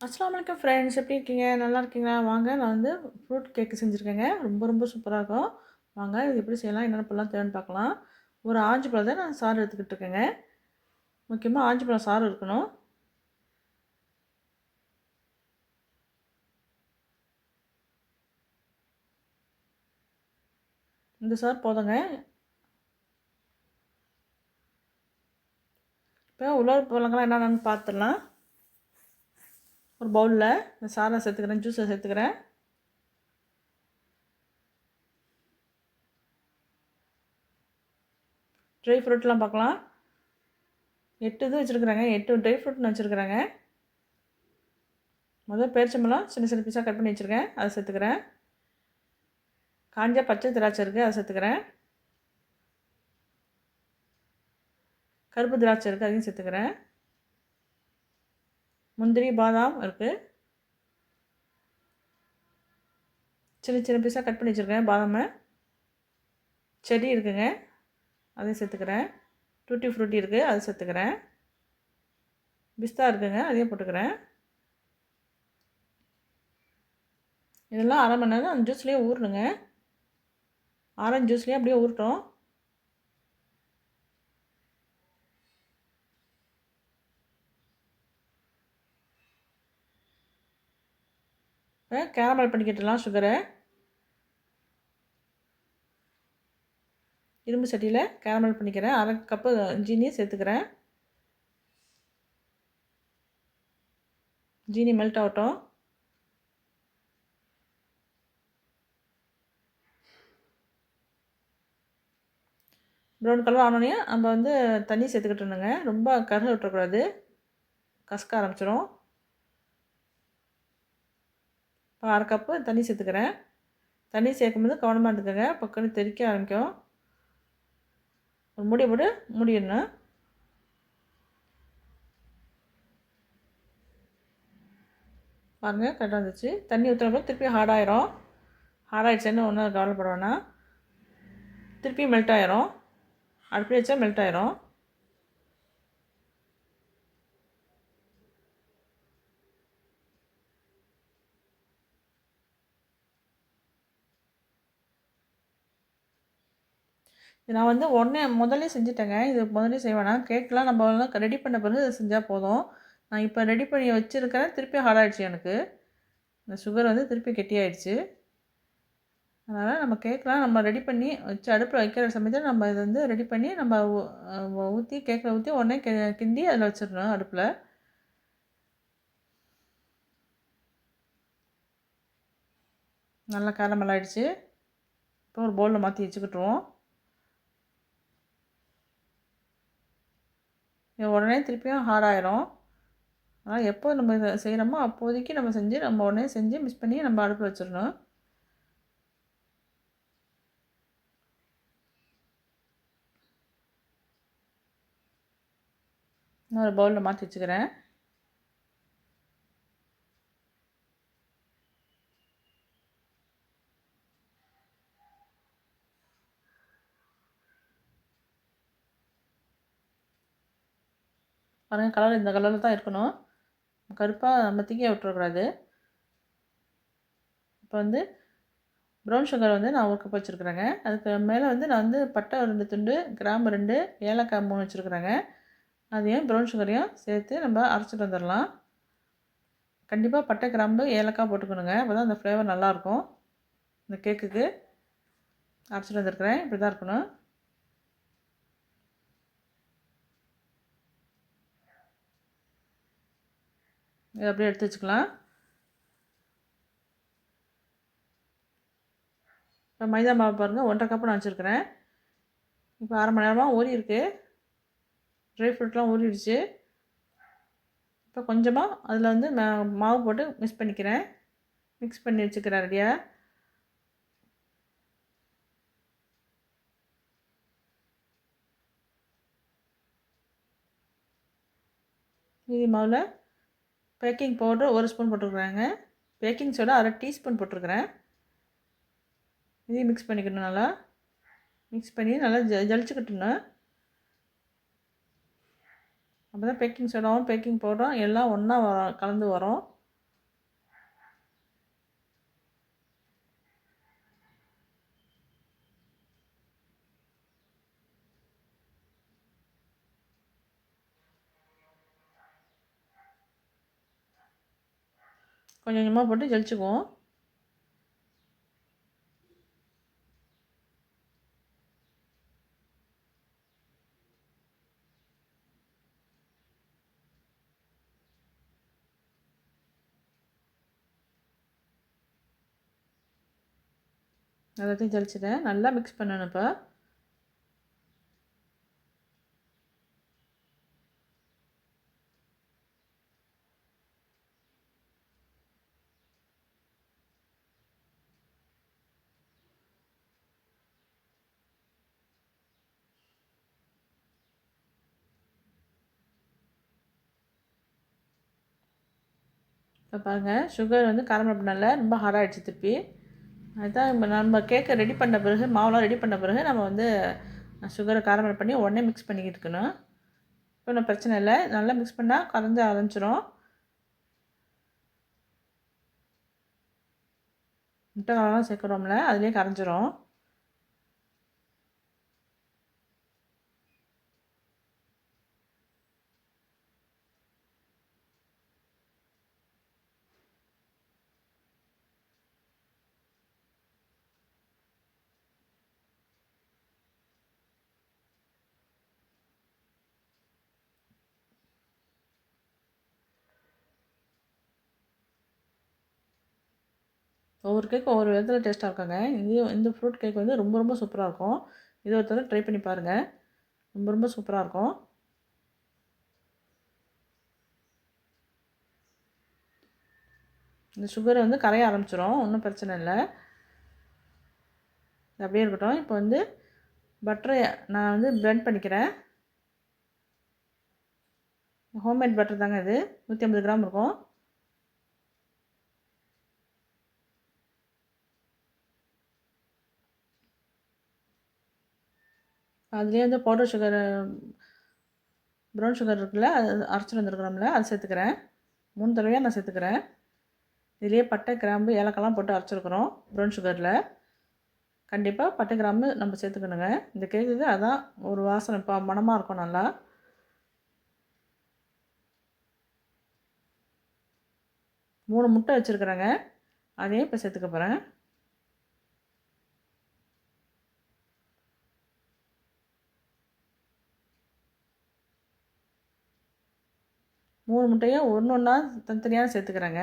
அஸ்லாம் வலைக்கம் ஃப்ரெண்ட்ஸ் எப்படி இருக்கீங்க? நல்லா இருக்கீங்களா? வாங்க நான் வந்து ஃப்ரூட் கேக்கு செஞ்சுருக்கேங்க. ரொம்ப ரொம்ப சூப்பராக இருக்கும். வாங்க இது எப்படி செய்யலாம்? என்னென்ன பண்ணலாம்? தேவைன்னு பார்க்கலாம். ஒரு ஆஞ்சு பழத்தை நான் சாறு எடுத்துக்கிட்டு இருக்கேங்க. முக்கியமாக ஆஞ்சு பழம் சாறு இருக்கணும். இந்த சார் போதுங்க. இப்போ உலர் பழங்கள்லாம் என்னென்னு பார்த்துடலாம். ஒரு பவுலில் இந்த சாரை சேர்த்துக்கிறேன் ஜூஸை சேர்த்துக்கிறேன். ட்ரை ஃப்ரூட்லாம் பார்க்கலாம். எட்டு இது வச்சுருக்குறாங்க. எட்டு ட்ரை ஃப்ரூட்னு வச்சுருக்குறாங்க. முதல் பேரிச்சம்பழம் சின்ன சின்ன பீஸாக கட் பண்ணி வச்சுருக்கேன். அதை சேர்த்துக்கிறேன். காஞ்ச பச்சை திராட்சை இருக்குது அதை சேர்த்துக்கிறேன். கருப்பு திராட்சை இருக்குது அதையும் சேர்த்துக்கிறேன். முந்திரி பாதாம் இருக்குது சின்ன சின்ன பீஸாக கட் பண்ணி வச்சுருக்கேன் பாதாமை. செடி இருக்குங்க. அதையும் சேர்த்துக்கிறேன். டூட்டி ஃப்ரூட்டி இருக்குது அதை சேர்த்துக்கிறேன். பிஸ்தா இருக்குங்க அதையும் போட்டுக்கிறேன். இதெல்லாம் அரை மணி நேரம் அந்த ஜூஸ்லேயே ஊறணுங்க. ஆரஞ்சு ஜூஸ்லேயே அப்படியே ஊறட்டும் இப்போ கேரமல் பண்ணிக்கிட்டலாம் சுகரை இரும்பு சட்டியில் கேரமல் பண்ணிக்கிறேன். அரை கப்பு ஜீனியை சேர்த்துக்கிறேன். ஜீனி மெல்ட் ஆகட்டும். ப்ரௌன் கலர் ஆனோடனே நம்ம வந்து தண்ணி சேர்த்துக்கிட்டோனுங்க ரொம்ப கருக விட்டுறக்கூடாது. கசக்க ஆரம்பிச்சிடும் இப்போ அரை கப்பு தண்ணி சேர்த்துக்கிறேன். தண்ணி சேர்க்கும்போது கவனமாக இருந்துக்கோங்க. பக்கத்து தெறிக்க ஆரம்பிக்கும். ஒரு முடி போட்டு முடியணும் பாருங்கள் கரெக்டாக இருந்துச்சு தண்ணி ஊற்றுறப்ப திருப்பி ஹார்டாயிரும் ஹார்டாயிடுச்சுன்னு ஒன்றும் கவலைப்பட வேணாம். திருப்பி மெல்ட் ஆயிரும். அடுப்பில் வச்சா மெல்ட் ஆயிரும். நான் வந்து உடனே முதல்ல செஞ்சுட்டேங்க. இது முதல்ல செய்வேனா? கேக்கெலாம் நம்ம ரெடி பண்ண பிறகு இதை செஞ்சால் போதும். நான் இப்போ ரெடி பண்ணி வச்சுருக்கிறேன். திருப்பி ஹார்டாகிடுச்சு எனக்கு. இந்த சுகர் வந்து திருப்பி கெட்டியாயிடுச்சு. அதனால் நம்ம கேக்கெலாம் நம்ம ரெடி பண்ணி வச்சு அடுப்பில் வைக்கிற சமயத்தில் நம்ம இதை வந்து ரெடி பண்ணி நம்ம ஊற்றி கேக்கில் ஊற்றி உடனே கி கிண்டி அதில் வச்சிடணும் அடுப்பில். நல்லா கேரமல் ஆகிடுச்சு இப்போ ஒரு பவுலில் மாற்றி வச்சுக்கிட்டுருவோம். உடனே திருப்பியும் ஹார்ட் ஆயிரும் ஆனால் எப்போ நம்ம இதை செய்கிறோமோ அப்போதைக்கு நம்ம செஞ்சு நம்ம உடனே செஞ்சு மிஸ் பண்ணி நம்ம அடுப்பில் வச்சிடணும். நான் ஒரு பவுலில் மாற்றி வச்சுக்கிறேன். பாருங்கள் கலர் இந்த கலரில் தான் இருக்கணும். கருப்பாக நம்ம தீங்க விட்டுறக்கூடாது. இப்போ வந்து ப்ரௌன் சுகர் வந்து நான் ஒரு கப் வச்சுருக்குறேங்க. அதுக்கு மேலே வந்து நான் வந்து பட்டை ரெண்டு துண்டு கிராம்பு ரெண்டு ஏலக்காய் மூணு வச்சுருக்குறேங்க. அதையும் ப்ரௌன் சுகரையும் சேர்த்து நம்ம அரைச்சிட்டு வந்துடலாம். கண்டிப்பாக பட்டை கிராம்பு ஏலக்காய் போட்டுக்கணுங்க. அப்போ தான் அந்த ஃப்ளேவர் நல்லாயிருக்கும் இந்த கேக்குக்கு அரைச்சிட்டு வந்துருக்குறேன். இப்படி தான் இருக்கணும். இதை அப்படியே எடுத்து வச்சுக்கலாம். இப்போ மைதா மாவு பாருங்கள் ஒன்றரை கப்பு நான் வச்சுருக்கிறேன். இப்போ அரை மணி நேரமாக ஊறி இருக்கு. ட்ரை ஃப்ரூட்லாம் ஊறிடுச்சு. இப்போ கொஞ்சமாக அதில் வந்து மாவு போட்டு மிக்ஸ் பண்ணிக்கிறேன். மிக்ஸ் பண்ணி வச்சுக்கிறேன் ரெடியாக மீதி மாவில் பேக்கிங் பவுடர் ஒரு ஸ்பூன் போட்டுருக்குறாங்க. பேக்கிங் சோடா அரை டீஸ்பூன் போட்டிருக்கிறேன். இதையும் மிக்ஸ் பண்ணிக்கணும் நல்லா. மிக்ஸ் பண்ணி நல்லா ஜ ஜலிச்சுக்கிட்டணும் அப்போ தான் பேக்கிங் சோடாவும் பேக்கிங் பவுடரும் எல்லாம் ஒன்றா வரும் கலந்து வரும். கொஞ்சம் கொஞ்சமாக போட்டு ஜலிச்சுக்குவோம். எல்லாத்தையும் ஜலிச்சிட்டேன். நல்லா மிக்ஸ் பண்ணணும் இப்போ. இப்போ பாருங்கள் சுகர் வந்து காரமல் பண்ணல ரொம்ப ஹார்டாகிடுச்சு திருப்பி. அதுதான் இப்போ நம்ம கேக்கை ரெடி பண்ண பிறகு மாவுலாம் ரெடி பண்ண பிறகு நம்ம வந்து சுகரை காரமல் பண்ணி உடனே மிக்ஸ் பண்ணிக்கிட்டு இருக்கணும். இப்போ ஒன்றும் பிரச்சனை இல்லை. நல்லா மிக்ஸ் பண்ணால் கரைஞ்ச அரைஞ்சிரும். முட்டை கலலாம் சேர்க்குறோம்ல அதுலேயே கரைஞ்சிரும். ஒவ்வொரு கேக் ஒவ்வொரு விதத்தில் டேஸ்ட்டாக இருக்காங்க. இது இந்த ஃப்ரூட் கேக் வந்து ரொம்ப ரொம்ப சூப்பராக இருக்கும். இது ஒருத்தர் ட்ரை பண்ணி பாருங்கள் ரொம்ப ரொம்ப சூப்பராக இருக்கும். இந்த சுகரை வந்து கரைய ஆரம்பிச்சிடும் ஒன்றும் பிரச்சனை இல்லை. அப்படியே இருக்கட்டும். இப்போ வந்து பட்டரை நான் வந்து ப்ளெண்ட் பண்ணிக்கிறேன். ஹோம்மேட் பட்டர் தாங்க இது. நூற்றி ஐம்பது கிராம் இருக்கும். அதுலேயே வந்து பவுடர் சுகர் ப்ரௌன் சுகர் இருக்குல்ல அது அரைச்சிட்டு வந்துருக்குறோம்ல அது சேர்த்துக்கிறேன். மூணு தடவையாக நான் சேர்த்துக்கிறேன். இதுலேயே பட்டை கிராம்பு ஏலக்காய்லாம் போட்டு அரைச்சிருக்கிறோம் ப்ரௌன் சுகரில் கண்டிப்பாக பட்டை கிராம்பு நம்ம சேர்த்துக்கணுங்க. இந்த கேக்குக்கு அதான் ஒரு வாசனை இப்போ மணமாக இருக்கும் நல்லா. மூணு முட்டை வச்சுருக்குறேங்க. அதையும் இப்போ சேர்த்துக்க போகிறேன் மூணு முட்டையும் ஒன்று ஒன்றா தனித்தனியாக சேர்த்துக்கிறேங்க.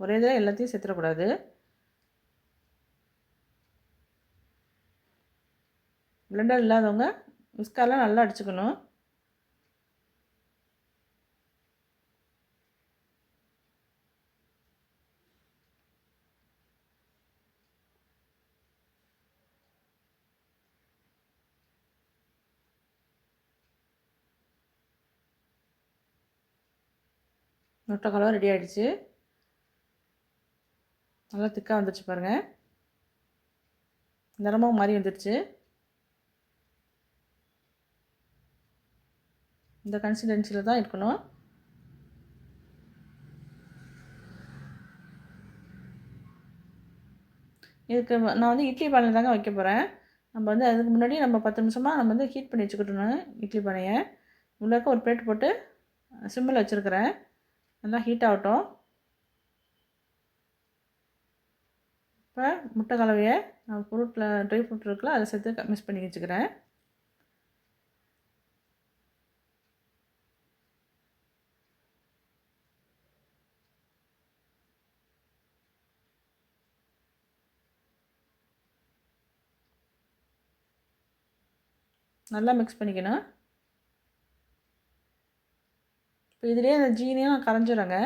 ஒரே இதில் எல்லாத்தையும் சேர்த்துடக்கூடாது. பிளெண்டர் இல்லாதவங்க மிஸ்காலாம் நல்லா அடிச்சுக்கணும். முட்டைக்கலவை ரெடி ஆகிடுச்சு நல்லா திக்காக வந்துடுச்சு பாருங்கள் நிறமாக மாறி வந்துடுச்சு இந்த கன்சிஸ்டன்சியில் தான் இருக்கணும். இதுக்கு நான் வந்து இட்லி பானையில் தாங்க வைக்க போகிறேன் நம்ம வந்து அதுக்கு முன்னாடி நம்ம பத்து நிமிஷமாக நம்ம வந்து ஹீட் பண்ணி வச்சுக்கிட்டோம் இட்லி பானையை. உள்ளாக்க ஒரு பிளேட் போட்டு சிம்மில் வச்சுருக்கிறேன். நல்லா ஹீட் ஆகட்டும். இப்போ முட்டை கலவையை நான் ஃப்ரூட்டில் ட்ரை ஃப்ரூட் இருக்குல்ல அதை சேர்த்து மிக்ஸ் பண்ணி வச்சுக்கிறேன். நல்லா மிக்ஸ் பண்ணிக்கணும். இப்போ இதுலேயே அந்த ஜீனியும் கரைஞ்சிடுங்க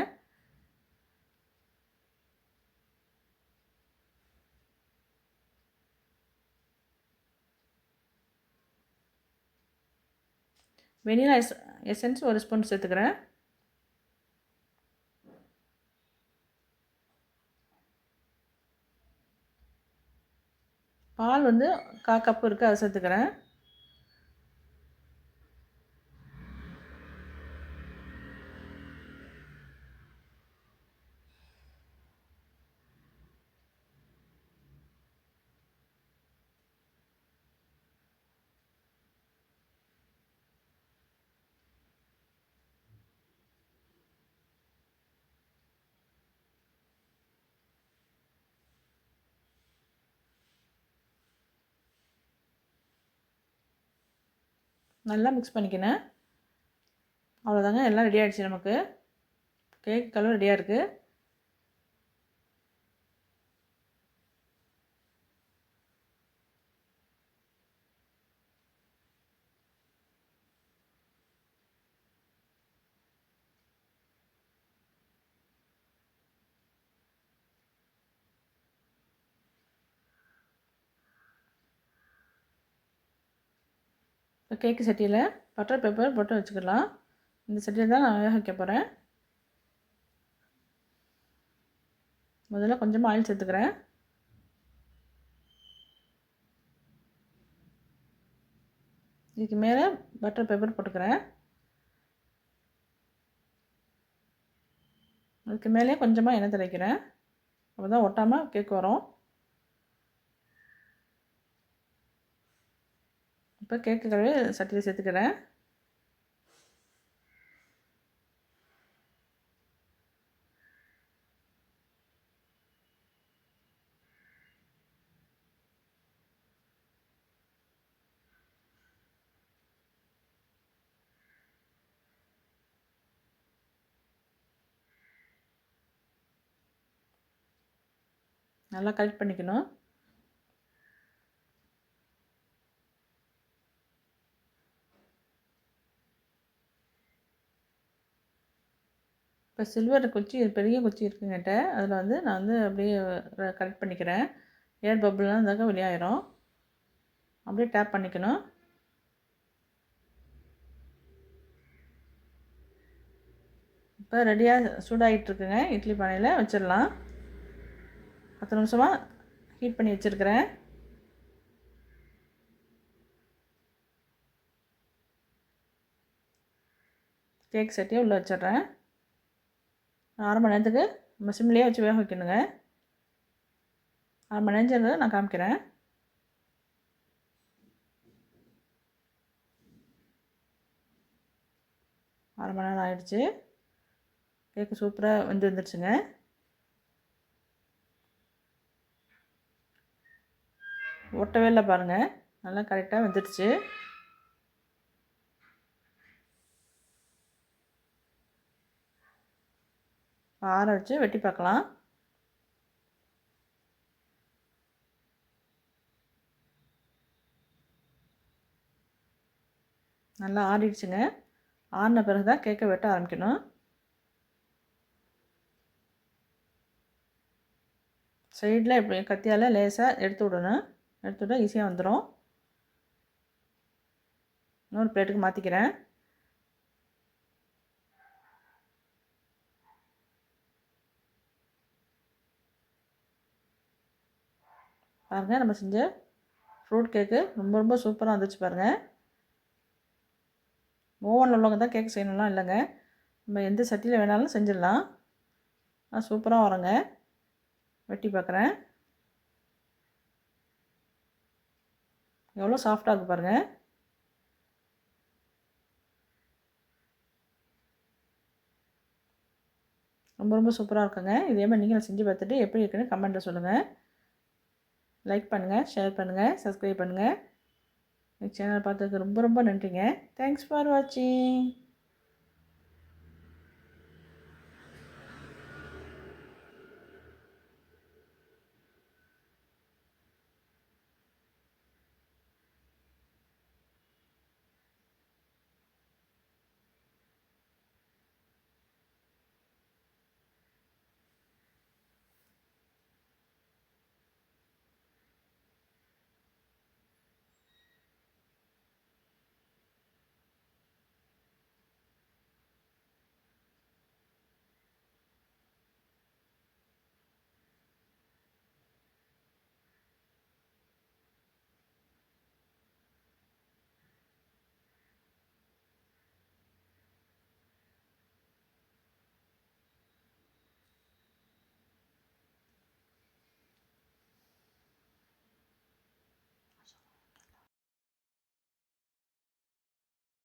வெனிலா எஸ் எசன்ஸ் ஒரு ஸ்பூன் சேர்த்துக்கிறேன். பால் வந்து கா கப்பு இருக்குது அதை சேர்த்துக்கிறேன். நல்லா மிக்ஸ் பண்ணிக்கினேன் அவ்வளோதாங்க எல்லாம் ரெடி ஆகிடுச்சு நமக்கு. கேக் கலர் ரெடியாக இருக்குது இப்போ கேக்கு சட்டியில் பட்டர் பேப்பர் போட்டு வச்சுக்கலாம். இந்த சட்டியில் தான் நான் வேக வைக்க போகிறேன் முதல்ல கொஞ்சமாக ஆயில் சேர்த்துக்கிறேன். இதுக்கு மேலே பட்டர் பேப்பர் போட்டுக்கிறேன். அதுக்கு மேலே கொஞ்சமாக எண்ணெய் தெளிக்கிறேன். அப்போ தான் ஒட்டாமல் கேக் வரும். இப்போ கேக்கு சட்டியில் சேர்த்துக்கிறேன். நல்லா கலெக்ட் பண்ணிக்கணும். இப்போ சில்வர் குச்சி பெரிய குச்சி இருக்குங்கிட்ட அதில் வந்து நான் வந்து அப்படியே கரெக்ட் பண்ணிக்கிறேன். ஏர் பப்புலாம் இருந்தாக்க வெளியாயிரும். அப்படியே டேப் பண்ணிக்கணும். இப்போ ரெடியாக சூடாகிட்டுருக்குங்க இட்லி பானையில் வச்சிடலாம். பத்து நிமிஷமாக ஹீட் பண்ணி வச்சுருக்கிறேன். கேக் சட்டியை உள்ளே வச்சிட்றேன். அரை மணி நேரத்துக்கு நம்ம சிம்லேயே வச்சு வேக வைக்கணுங்க. அரை மணி நேரம் நான் காமிக்கிறேன். அரை மணி நேரம் ஆயிடுச்சு. கேக்கு சூப்பராக வந்து வந்துடுச்சுங்க ஒட்டவே இல்லை பாருங்கள் நல்லா கரெக்டாக வந்துடுச்சு. ஆற வச்சு வெட்டி பார்க்கலாம். நல்லா ஆறிடுச்சுங்க. ஆறின பிறகு தான் கேக்கை வெட்ட ஆரம்பிக்கணும். சைடில் இப்படி கத்தியால் லேசாக எடுத்து விடணும். எடுத்து விட்டால் ஈஸியாக வந்துடும் இன்னொரு பிளேட்டுக்கு மாற்றிக்கிறேன் பாருங்கள் நம்ம செஞ்ச ஃப்ரூட் கேக்கு ரொம்ப ரொம்ப சூப்பராக வந்துச்சு பாருங்கள் ஓவனில் உள்ளவங்க தான் கேக் செய்யணும்லாம் இல்லைங்க. நம்ம எந்த சட்டியில் வேணாலும் செஞ்சிடலாம். சூப்பராக வரேங்க. வெட்டி பார்க்குறேன் எவ்வளோ சாஃப்டாக இருக்குது பாருங்கள் ரொம்ப ரொம்ப சூப்பராக இருக்குங்க. இதே மாதிரி நீங்களும் செஞ்சு பார்த்துட்டு எப்படி இருக்குன்னு கமெண்ட்டில் சொல்லுங்கள் லைக் பண்ணுங்கள் ஷேர் பண்ணுங்கள் சப்ஸ்கிரைப் பண்ணுங்கள் சேனல் பார்த்ததுக்கு ரொம்ப ரொம்ப நன்றிங்க. தேங்க்ஸ் ஃபார் வாட்சிங்